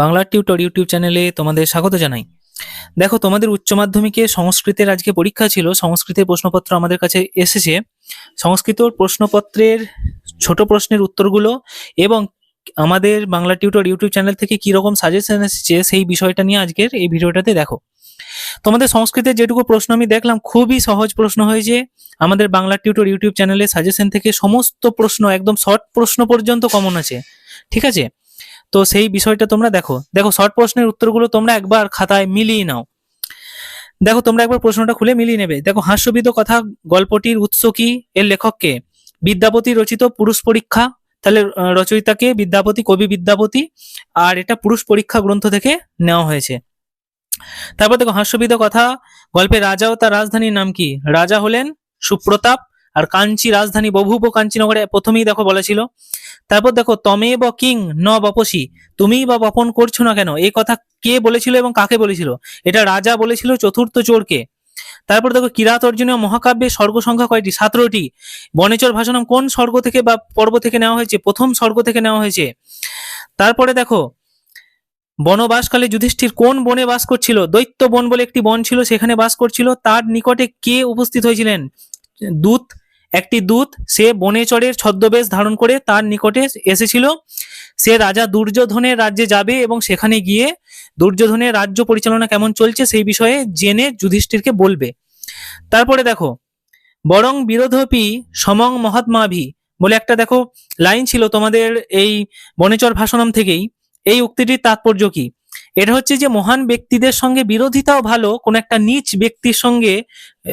Bangla tutor YouTube চ্যানেলে তোমাদের স্বাগত জানাই। দেখো, তোমাদের উচ্চ মাধ্যমিকে সংস্কৃতের আজকে পরীক্ষা ছিল, সংস্কৃতের প্রশ্নপত্র আমাদের কাছে এসেছে। সংস্কৃত প্রশ্নপত্রের ছোট প্রশ্নের উত্তরগুলো এবং আমাদের বাংলা টিউটর ইউটিউব চ্যানেল থেকে কি রকম সাজেশন এসেছে সেই বিষয়টা নিয়ে আজকের এই ভিডিওটাতে দেখো। তোমাদের সংস্কৃতের যেটুকু প্রশ্ন আমি দেখলাম, খুবই সহজ প্রশ্ন হয়েছে। আমাদের বাংলা টিউটর ইউটিউব চ্যানেলে সাজেশন থেকে সমস্ত প্রশ্ন, একদম শর্ট প্রশ্ন পর্যন্ত কমন আছে। ঠিক আছে? তো সেই বিষয়টা তোমরা দেখো। দেখো শর্ট প্রশ্নের উত্তরগুলো তোমরা একবার খাতায় মিলিয়ে নাও। দেখো, তোমরা একবার প্রশ্নটা খুলে মিলিয়ে নেবে। দেখো, হাস্যবিদ কথা গল্পটির উৎস কি? এর লেখককে বিদ্যাপতি রচিত পুরুষ পরীক্ষা। তাহলে রচয়িতাকে বিদ্যাপতি, কবি বিদ্যাপতি। আর এটা পুরুষ পরীক্ষা গ্রন্থ থেকে নেওয়া হয়েছে। তারপর দেখো, হাস্যবিদ কথা গল্পে রাজা ও তার রাজধানীর নাম কি? রাজা হলেন সুপ্রতাপ। আর কাঞ্চি রাজধানী বহুব কাঞ্চীনগরে প্রথমেই দেখো বলেছিল তারপর দেখো, তমে ব কিং, ন বপসি তুমিই বা বপন করছ না কেন? এই কথা কে বলেছিল এবং কাকে বলেছিল? এটা রাজা বলেছিল চতুর্থ চোরকে। তারপর দেখো, কিরাত অর্জুনীয় মহাকাব্যের স্বর্গ সংখ্যা কয়টি? সতেরোটি। বনেচর ভাষণম কোন স্বর্গ থেকে বা পর্ব থেকে নেওয়া হয়েছে? প্রথম স্বর্গ থেকে নেওয়া হয়েছে। তারপরে দেখো, বনবাসকালে যুধিষ্ঠির কোন বনে বাস করছিল? দৈত্য বন বলে একটি বন ছিল, সেখানে বাস করছিল। তার নিকটে কে উপস্থিত হয়েছিলেন? দূত একটি দূত সে বনেচরের ছদ্মবেশ ধারণ করে তার নিকটে এসেছিল। সে রাজা দুর্যোধনের রাজ্যে যাবে এবং সেখানে গিয়ে দুর্যোধনের রাজ্য পরিচালনা কেমন চলছে সেই বিষয়ে জেনে যুধিষ্ঠিরকে বলবে। তারপরে দেখো, বরং বিরোধপি সমং মহাত্মাভি বলে একটা দেখো লাইন ছিল তোমাদের এই বনেচর ভাষণম থেকেই। এই উক্তিটির তাৎপর্য কি? এটা হচ্ছে যে মহান ব্যক্তিদের সঙ্গে বিরোধিতাও ভালো কোন একটা নিচ ব্যক্তির সঙ্গে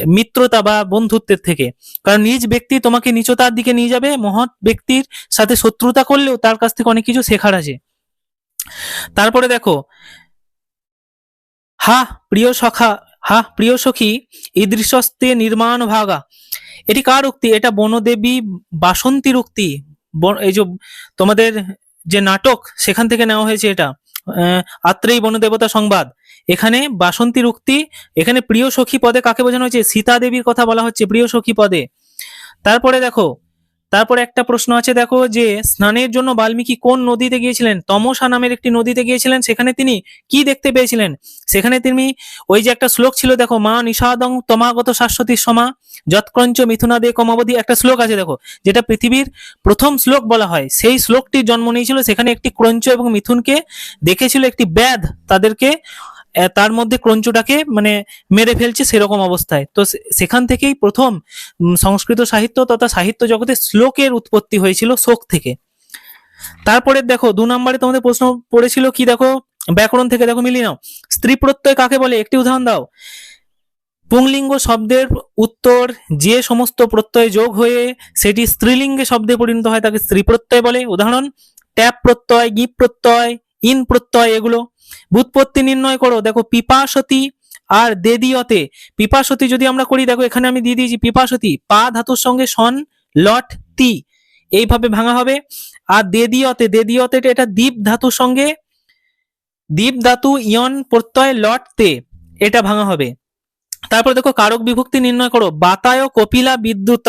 মিত্রতা বা বন্ধুত্বের থেকে। কারণ নিজ ব্যক্তি তোমাকে নিচতার দিকে নিয়ে যাবে, মহৎ ব্যক্তির সাথে শত্রুতা করলেও তার কাছ থেকে অনেক কিছু শেখার আছে। তারপরে দেখো, হা, প্রিয় সখা, হা, প্রিয় সখী ঈদৃশস্তে নির্মাণ ভাগা। এটি কার উক্তি? এটা বনদেবী বাসন্তীর উক্তি। এই যে তোমাদের যে নাটক, সেখান থেকে নেওয়া হয়েছে এটা। আহ, আত্রেয়ী বনদেবতা সংবাদ। এখানে বাসন্তী উক্তি এখানে প্রিয় সখী পদে কাকে বোঝানো হয়েছে? সীতা দেবীর কথা বলা হচ্ছে প্রিয় সখী পদে। তারপরে দেখো তারপরে একটা প্রশ্ন আছে, দেখো যে স্নানের জন্য বাল্মীকি কোন নদীতে গিয়েছিলেন? তমসা নামের একটি নদীতে গিয়েছিলেন। সেখানে তিনি কি দেখতে পেয়েছিলেন? সেখানে তিনি ওই যে একটা শ্লোক ছিল, দেখো, মা নিষাদং তমাগত শাশ্বতী সমা যৎক্রঞ্চ মিথুনা দে কমাবধি একটা শ্লোক আছে, দেখো, যেটা পৃথিবীর প্রথম শ্লোক বলা হয়। সেই শ্লোকটির জন্ম নিয়েছিল সেখানে একটি ক্রঞ্চ এবং মিথুনকে দেখেছিল একটি ব্যাধ তাদেরকে তার মধ্যে ক্রঞ্চটাকে মানে মেরে ফেলছে সেরকম অবস্থায়। তো সেখান থেকেই প্রথম সংস্কৃত সাহিত্য তথা সাহিত্য জগতে শ্লোকের উৎপত্তি হয়েছিল শোক থেকে। তারপরে দেখো, দু নম্বরে তোমাদের প্রশ্ন পড়েছিল কি দেখো? ব্যাকরণ থেকে দেখো, মিলিয়ে নাও। স্ত্রী প্রত্যয় কাকে বলে? একটি উদাহরণ দাও। পুংলিঙ্গ শব্দের উত্তর, যে সমস্ত প্রত্যয় যোগ হয়ে সেটি স্ত্রীলিঙ্গে শব্দে পরিণত হয়, তাকে স্ত্রী প্রত্যয় বলে। উদাহরণ, ট্যাপ প্রত্যয়, গিপ প্রত্যয় ইন প্রত্যয় এগুলো। বুৎপত্তি নির্ণয় করো। দেখো পিপাসতি আর দেদিয়তে। পিপাসতি যদি আমরা করি, দেখো এখানে আমি দিয়ে দিয়েছি পিপাসতি। পা ধাতুর সঙ্গে সন, লট, তি। এইভাবে ভাঙা হবে। আর দেদিয়তে দেদিয়তে এটা দ্বীপ ধাতুর সঙ্গে দ্বীপ ধাতু, ইয়ন, প্রত্যয়, লট, তে এটা ভাঙা হবে। তারপর দেখো কারক বিভক্তি নির্ণয় করো। বাতায় কপিলা বিদ্যুৎ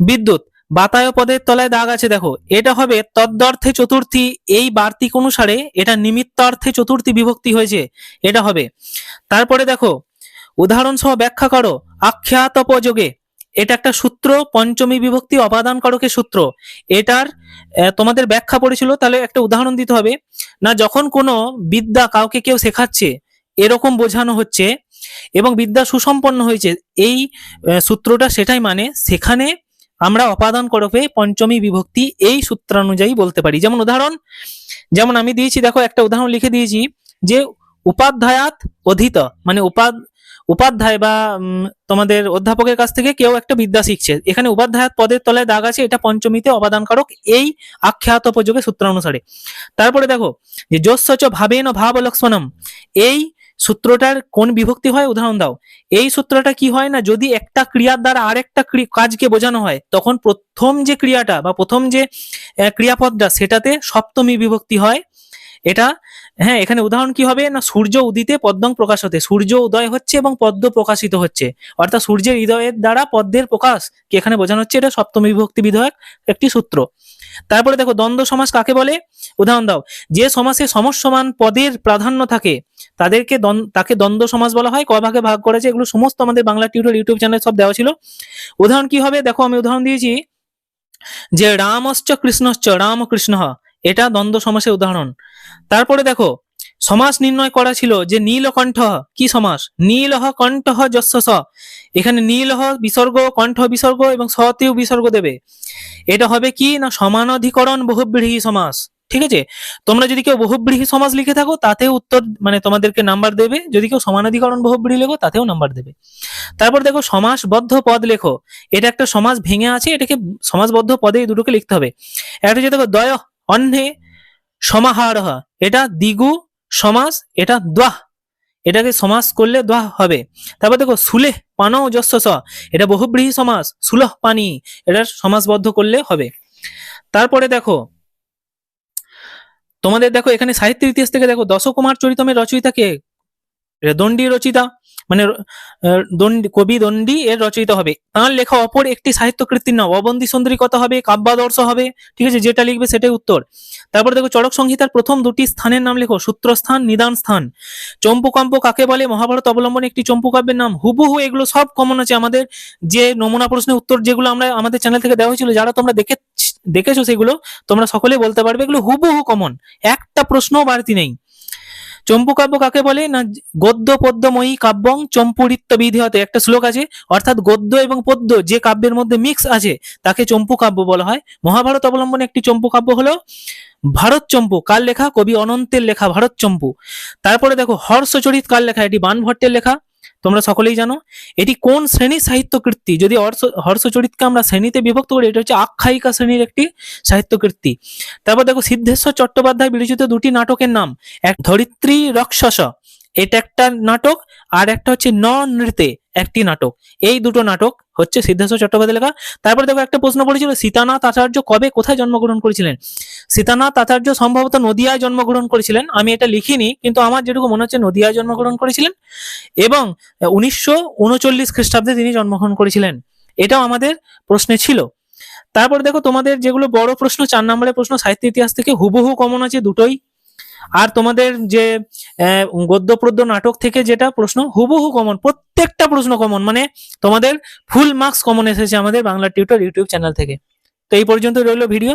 বিদ্যুৎ। বাতায় পদের তলায় দাগ আছে, দেখো। এটা হবে তদ্দর্থে চতুর্থী, এই বার্তিক অনুসারে এটা নিমিত্তার্থে চতুর্থী বিভক্তি হয়েছে। এটা হবে। তারপরে দেখো উদাহরণ সহ ব্যাখ্যা করো, আখ্যাতপযোগে। এটা একটা সূত্র, পঞ্চমী বিভক্তি অপাদান কারকের সূত্র। এটার তোমাদের ব্যাখ্যা পড়েছিল, তাহলে একটা উদাহরণ দিতে হবে। না, যখন কোনো বিদ্যা কাউকে কেউ শেখাচ্ছে, এরকম বোঝানো হচ্ছে এবং বিদ্যা সুসম্পন্ন হয়েছে, এই সূত্রটা সেটাই মানে সেখানে আমরা অপাদান করবে পঞ্চমী বিভক্তি এই সূত্রানুযায়ী বলতে পারি। যেমন উদাহরণ, যেমন আমি দিয়েছি, দেখো একটা উদাহরণ লিখে দিয়েছি যে উপাধ্যায়াত অধীত মানে উপাদ উপাধ্যায় বা তোমাদের অধ্যাপকের কাছ থেকে কেউ একটা বিদ্যা শিখছে। এখানে উপাধ্যায়াত পদের তলায় দাগ আছে, এটা পঞ্চমীতে অবাদান কারক এই আখ্যাত উপযোগে সূত্রানুসারে। তারপরে দেখো, যে যস্য ভাবেন ভাব লক্ষ্মণম, এই সূত্রটার কোন বিভক্তি হয়? উদাহরণ দাও। এই সূত্রটা কি হয় না? যদি একটা ক্রিয়ার দ্বারা আরেকটা কাজকে বোঝানো হয়, তখন প্রথম যে ক্রিয়াটা বা প্রথম যে ক্রিয়াপদটা, সেটাতে সপ্তমী বিভক্তি হয়। এটা হ্যাঁ এখানে উদাহরণ কি হবে? না, সূর্য উদিতে পদ্মং প্রকাশ হতে, সূর্য উদয় হচ্ছে এবং পদ্ম প্রকাশিত হচ্ছে। অর্থাৎ সূর্যের হৃদয়ের দ্বারা পদ্মের প্রকাশ, কি এখানে বোঝানো হচ্ছে? এটা সপ্তমী বিভক্তি বিধায়ক একটি সূত্র। তারপরে দেখো, দ্বন্দ্ব সমাস কাকে বলে? উদাহরণ দাও। যে সমাসে সমসমান পদের প্রাধান্য থাকে, তাদেরকে তাকে দ্বন্দ্ব সমাস বলা হয়। কয় ভাগে ভাগ করেছে, এগুলো সমস্ত আমাদের বাংলা টিউটোর ইউটিউব চ্যানেল সব দেওয়া ছিল। উদাহরণ কি হবে? দেখো, আমি উদাহরণ দিয়েছি যে, রামশ্চ কৃষ্ণশ্চ রাম কৃষ্ণ এটা দ্বন্দ্ব সমাসের উদাহরণ। তারপরে দেখো, সমাস নির্ণয় করা ছিল যে নীলকণ্ঠ কি সমাস? নীলহ কণ্ঠ যস্য স। এখানে নীলহ বিসর্গ, কণ্ঠ বিসর্গ এবং সতেও বিসর্গ দেবে। এটা হবে কি? না সমানাধিকরণ বহুব্রীহি সমাস। ঠিক আছে? তোমরা যদি কেউ বহুব্রীহি সমাস লিখে থাকো, তাতেও উত্তর মানে তোমাদেরকে নাম্বার দেবে। যদি কেউ সমানাধিকরণ বহুব্রীহি লেখো, তাতেও নাম্বার দেবে। তারপর দেখো, সমাসবদ্ধ পদ লেখো। এটা একটা সমাস ভেঙে আছে, এটাকে সমাসবদ্ধ পদে দুটোকে লিখতে হবে। একটা হচ্ছে দেখো, দয় অন্যে সমাহার এটা দিগু, সমাস, এটা দ্বাহ। এটাকে সমাস করলে দ্বাহ হবে। তারপর দেখো, সুলেহ পান স এটা বহুব্রীহী সমাস, সুলহ পানি। এটা সমাসবদ্ধ করলে হবে। তারপরে দেখো, তোমাদের দেখো, এখানে সাহিত্যের ইতিহাস থেকে দেখো, দশকুমার চরিতমের রচয়িতা কে এটা দণ্ডী রচিতা মানে কবি দণ্ডী এর রচিত হবে। তাঁর লেখা অপর একটি সাহিত্য কৃতির নাম, অবন্দী সুন্দরী কথা হবে, কাব্যাদর্শ হবে, ঠিক আছে, যেটা লিখবে সেটাই উত্তর। তারপর দেখো, চড়ক সংহিতার প্রথম দুটি স্থানের নাম লেখো। সূত্রস্থান, নিদান স্থান। চম্পুকম্প কাকে বলে? মহাভারত অবলম্বনে একটি চম্পুকাব্যের নাম। হুবহু এগুলো সব কমন আছে আমাদের। যে নমুনা প্রশ্নের উত্তর যেগুলো আমরা আমাদের চ্যানেল থেকে দেওয়া হয়েছিল, যারা তোমরা দেখে, দেখেছ সেগুলো, তোমরা সকলে বলতে পারবে, এগুলো হুবহু কমন একটা প্রশ্নও বাড়তি নেই। চম্পুকাব্য কাকে বলে? না, গদ্য, পদ্যময়ী কাব্যং চম্পুরিত্ব বিধিহতে একটা শ্লোক আছে, অর্থাৎ গদ্য এবং পদ্য যে কাব্যের মধ্যে মিক্স আছে, তাকে চম্পু কাব্য বলা হয়। মহাভারত অবলম্বনে একটি চম্পু কাব্য হলো ভারত চম্পু কার লেখা কবি অনন্তের লেখা ভারত চম্পু। তারপরে দেখো, হর্ষচরিত কার লেখা এটি বানভট্টের লেখা। তোমরা সকলেই জানো, এটি কোন শ্রেণির সাহিত্য কীর্তি যদি হর্ষ- হর্ষচরিতকে আমরা শ্রেণীতে বিভক্ত করি, এটা হচ্ছে আখ্যায়িকা শ্রেণির একটি সাহিত্য কীর্তি তারপর দেখো সিদ্ধেশ্বর চট্টোপাধ্যায় বিরচিত দুটি নাটকের নাম, এক ধরিত্রী রক্ষস। এটা একটা নাটক আর একটা হচ্ছে ন নৃত্যে একটি নাটক। এই দুটো নাটক হচ্ছে সিদ্ধেশ্বর চট্টোপাধ্যায় লেখা। তারপরে দেখো একটা প্রশ্ন পড়েছিল, সীতানাথ আচার্য কবে কোথায় জন্মগ্রহণ করেছিলেন? সীতানাথ আচার্য সম্ভবত নদিয়ায় জন্মগ্রহণ করেছিলেন। আমি এটা লিখিনি, কিন্তু আমার যেটুকু মনে হচ্ছে নদিয়ায় জন্মগ্রহণ করেছিলেন এবং উনিশশো উনচল্লিশ খ্রিস্টাব্দে তিনি জন্মগ্রহণ করেছিলেন। এটাও আমাদের প্রশ্নে ছিল। তারপরে দেখো তোমাদের যেগুলো বড় প্রশ্ন, চার নম্বরের প্রশ্ন, সাহিত্য ইতিহাস থেকে হুবহু কমন আছে দুটোই। আর তোমাদের যে গদ্য প্রদ্য নাটক থেকে যেটা প্রশ্ন, হুবহু কমন প্রত্যেকটা প্রশ্ন কমন মানে তোমাদের ফুল মার্কস কমন এসেছে আমাদের বাংলা টিউটর ইউটিউব চ্যানেল থেকে। তো এই পর্যন্ত রইল ভিডিও